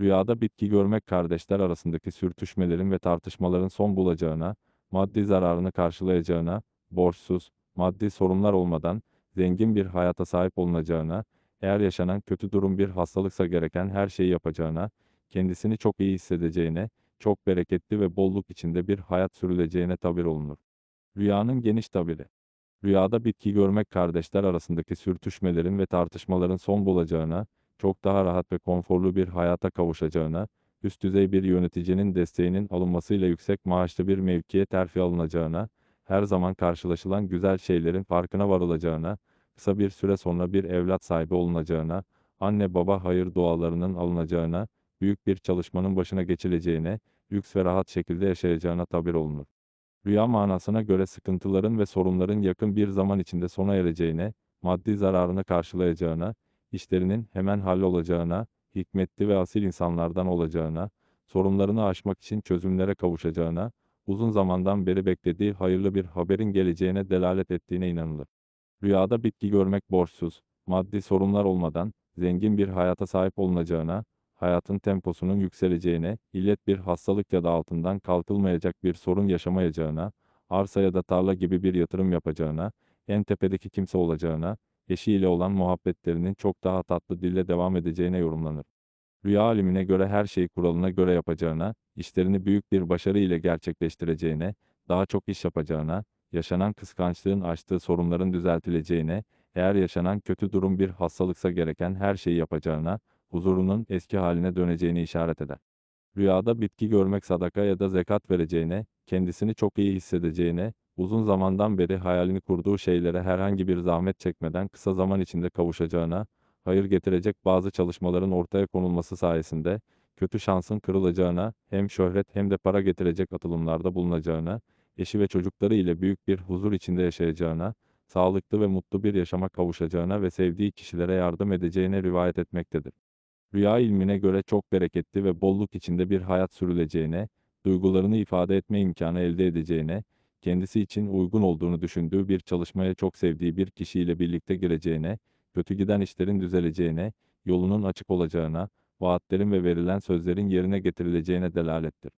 Rüyada bitki görmek kardeşler arasındaki sürtüşmelerin ve tartışmaların son bulacağına, maddi zararını karşılayacağına, borçsuz, maddi sorunlar olmadan zengin bir hayata sahip olunacağına, eğer yaşanan kötü durum bir hastalıksa gereken her şeyi yapacağına, kendisini çok iyi hissedeceğine, çok bereketli ve bolluk içinde bir hayat sürüleceğine tabir olunur. Rüyanın geniş tabiri. Rüyada bitki görmek kardeşler arasındaki sürtüşmelerin ve tartışmaların son bulacağına, çok daha rahat ve konforlu bir hayata kavuşacağına, üst düzey bir yöneticinin desteğinin alınmasıyla yüksek maaşlı bir mevkiye terfi alınacağına, her zaman karşılaşılan güzel şeylerin farkına varılacağına, kısa bir süre sonra bir evlat sahibi olunacağına, anne baba hayır dualarının alınacağına, büyük bir çalışmanın başına geçileceğine, lüks ve rahat şekilde yaşayacağına tabir olunur. Rüya manasına göre sıkıntıların ve sorunların yakın bir zaman içinde sona ereceğine, maddi zararını karşılayacağına, işlerinin hemen hallolacağına, hikmetli ve asil insanlardan olacağına, sorunlarını aşmak için çözümlere kavuşacağına, uzun zamandan beri beklediği hayırlı bir haberin geleceğine delalet ettiğine inanılır. Rüyada bitki görmek borçsuz, maddi sorunlar olmadan, zengin bir hayata sahip olunacağına, hayatın temposunun yükseleceğine, illet bir hastalık ya da altından kalkılmayacak bir sorun yaşamayacağına, arsa ya da tarla gibi bir yatırım yapacağına, en tepedeki kimse olacağına, eşiyle olan muhabbetlerinin çok daha tatlı dille devam edeceğine yorumlanır. Rüya alimine göre her şeyi kuralına göre yapacağına, işlerini büyük bir başarı ile gerçekleştireceğine, daha çok iş yapacağına, yaşanan kıskançlığın açtığı sorunların düzeltileceğine, eğer yaşanan kötü durum bir hastalıksa gereken her şeyi yapacağına, huzurunun eski haline döneceğini işaret eder. Rüyada bitki görmek sadaka ya da zekat vereceğine, kendisini çok iyi hissedeceğine, uzun zamandan beri hayalini kurduğu şeylere herhangi bir zahmet çekmeden kısa zaman içinde kavuşacağına, hayır getirecek bazı çalışmaların ortaya konulması sayesinde, kötü şansın kırılacağına, hem şöhret hem de para getirecek atılımlarda bulunacağına, eşi ve çocukları ile büyük bir huzur içinde yaşayacağına, sağlıklı ve mutlu bir yaşama kavuşacağına ve sevdiği kişilere yardım edeceğine rivayet etmektedir. Rüya ilmine göre çok bereketli ve bolluk içinde bir hayat sürüleceğine, duygularını ifade etme imkanı elde edeceğine, kendisi için uygun olduğunu düşündüğü bir çalışmaya çok sevdiği bir kişiyle birlikte gireceğine, kötü giden işlerin düzeleceğine, yolunun açık olacağına, vaatlerin ve verilen sözlerin yerine getirileceğine delalettir.